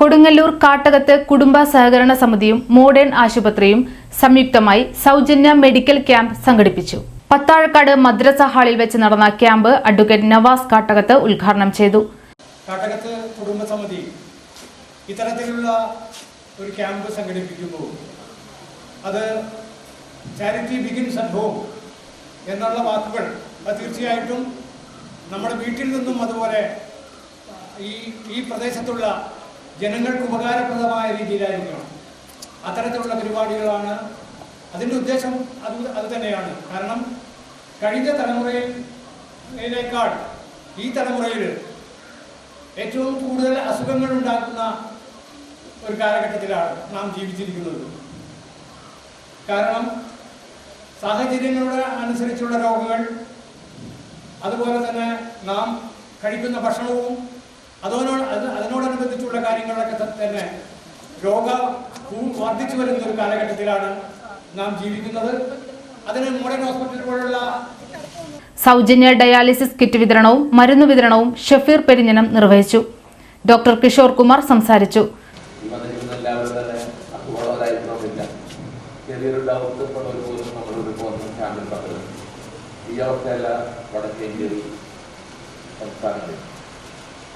കൊടുങ്ങല്ലൂർ കാട്ടകത്ത് കുടുംബ സഹകരണ സമിതിയും മോഡേൺ ആശുപത്രിയും സംയുക്തമായി സൗജന്യ മെഡിക്കൽ ക്യാമ്പ് സംഘടിപ്പിച്ചു. പത്താഴക്കാട് മദ്രസ ഹാളിൽ വെച്ച് നടന്ന ക്യാമ്പ് അഡ്വക്കേറ്റ് നവാസ് കാട്ടകത്ത് ഉദ്ഘാടനം ചെയ്തു. കാട്ടകത്ത് കുടുംബസമിതി ഇത്തരത്തിലുള്ള ഒരു ക്യാമ്പ് സംഘടിപ്പിക്കുമ്പോൾ അത് ചാരിറ്റി ബിഗിൻസ് അറ്റ് ഹോം എന്നുള്ള വാക്കുകൾ അത് തീർച്ചയായിട്ടും നമ്മുടെ വീട്ടിൽ നിന്നും അതുപോലെ ഈ ഈ പ്രദേശത്തുള്ള ജനങ്ങൾക്ക് ഉപകാരപ്രദമായ രീതിയിലായിരിക്കണം. അത്തരത്തിലുള്ള പരിപാടികളാണ് അതിന്റെ ഉദ്ദേശം അത് അത് തന്നെയാണ്. കാരണം കഴിഞ്ഞ തലമുറയിലേക്കാൾ ഈ തലമുറയിൽ ഏറ്റവും കൂടുതൽ അസുഖങ്ങൾ ഉണ്ടാക്കുന്ന ഒരു കാലഘട്ടത്തിലാണ് നാം ജീവിച്ചിരിക്കുന്നത്. കാരണം സാഹചര്യങ്ങളുടെ അനുസരിച്ചുള്ള രോഗങ്ങൾ അതുപോലെ തന്നെ നാം കഴിക്കുന്ന ഭക്ഷണവും അതോനോട് അത് അതിനോടനുബന്ധിച്ചുള്ള കാര്യങ്ങളൊക്കെ തന്നെ രോഗ വർദ്ധിച്ചു വരുന്ന ഒരു കാലഘട്ടത്തിലാണ് നാം ജീവിക്കുന്നത്. അതിന് മോഡേൺ ഹോസ്പിറ്റൽ പോലുള്ള സൗജന്യ ഡയാലിസിസ് കിറ്റ് വിതരണവും മരുന്ന് വിതരണവും ഷഫീർ പെരിഞ്ഞനം നിർവഹിച്ചു. ഡോക്ടർ കിഷോർ കുമാർ സംസാരിച്ചു. ചെറിയൊരു ഡൗട്ട് പോലും നമ്മളൊരു ക്യാമ്പിൽ ഈ അവസ്ഥയല്ല സംസ്ഥാനങ്ങളിൽ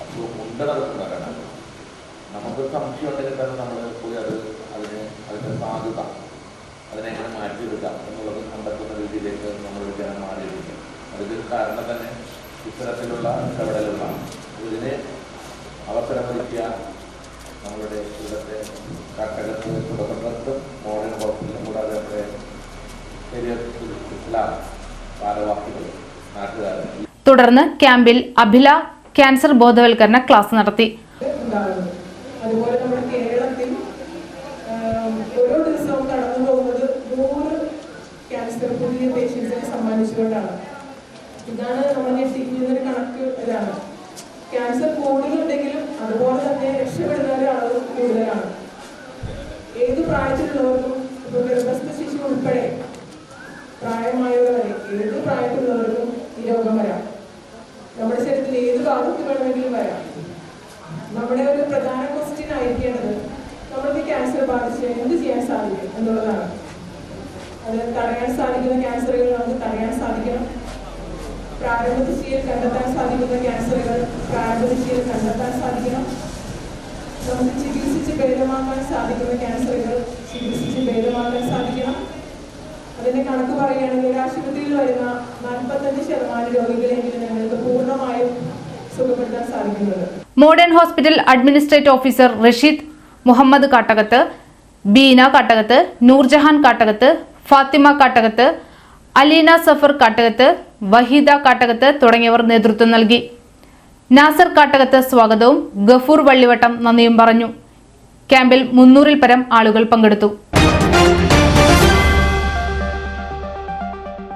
അപ്പോൾ ഉണ്ടെന്നുള്ള കാരണം നമുക്ക് സംശയം ഉണ്ടെങ്കിൽ തന്നെ നമ്മൾ പോയി അത് അതിന് അതിന്റെ സാധ്യത അതിനെങ്ങനെ മാറ്റിയെടുക്കാം എന്നുള്ളത് കണ്ടെത്തുന്ന രീതിയിലേക്ക് നമ്മൾ ജനം മാറിയിട്ടുണ്ട് അതിൽ കാരണം തന്നെ ഇത്തരത്തിലുള്ള ഇടപെടലുകളാണ്. ഇതിനെ അവസരമൊരുക്കിയ നമ്മളുടെ ഇവിടുത്തെ കട്ടകത്ത് തുടക്കത്തും മോഡേൺ ഹോസ്പിറ്റലും കൂടാതെ നമ്മുടെ പെരിയ ഇസ്ലാം ഭാരവാഹികൾ നാട്ടുകാരും തുടർന്ന് ക്യാമ്പിൽ അഭില ക്യാൻസർ ബോധവൽക്കരണ ക്ലാസ് നടത്തി. ഏത് പ്രായത്തിലുള്ളവർക്കും ഇപ്പോൾ ഗർഭസ്ഥ ശിശു ഉൾപ്പെടെ പ്രായമായവരെ വരെ ഏത് പ്രായത്തിലുള്ളവർക്കും ഈ രോഗം വരാം നമ്മുടെ ശരീരത്തിൽ വേണമെങ്കിലും വരാം. നമ്മുടെ ഒരു പ്രധാന ക്വസ്റ്റ്യൻ ആയിരിക്കേണ്ടത് നമ്മൾക്ക് ക്യാൻസർ ബാധിച്ച് എന്ത് ചെയ്യാൻ സാധിക്കും എന്നുള്ളതാണ്. അത് തടയാൻ സാധിക്കുന്ന ക്യാൻസറുകൾ നമുക്ക് തടയാൻ സാധിക്കണം. പ്രാരംഭ ദിശയിൽ കണ്ടെത്താൻ സാധിക്കുന്ന ക്യാൻസറുകൾ പ്രാരംഭ ദിശയിൽ കണ്ടെത്താൻ സാധിക്കണം. നമുക്ക് ചികിത്സിച്ച് ഭേദമാക്കാൻ സാധിക്കുന്ന ക്യാൻസറുകൾ ചികിത്സിച്ച് ഭേദമാക്കാൻ സാധിക്കണം. അതിന്റെ കണക്ക് പറയുകയാണെങ്കിൽ ആശുപത്രിയിൽ വരുന്ന നാൽപ്പത്തഞ്ച് ശതമാനം രോഗികളെങ്കിലും ഞങ്ങൾക്ക് പൂർണമായും modern hospital administrate officer Rasheed Muhammad Kattakath Beena Kattakath Noorjahan Kattakath Fathima Kattakath Aleena Safar Kattakath Waheeda Kattakath തുടങ്ങിയവർ നേതൃത്വം നൽകി. നാസർ കാട്ടകത്ത് സ്വാഗതവും ഗഫൂർ വള്ളിവട്ടം നന്ദിയും പറഞ്ഞു. ക്യാമ്പിൽ മുന്നൂറിൽ പരം ആളുകൾ പങ്കെടുത്തു.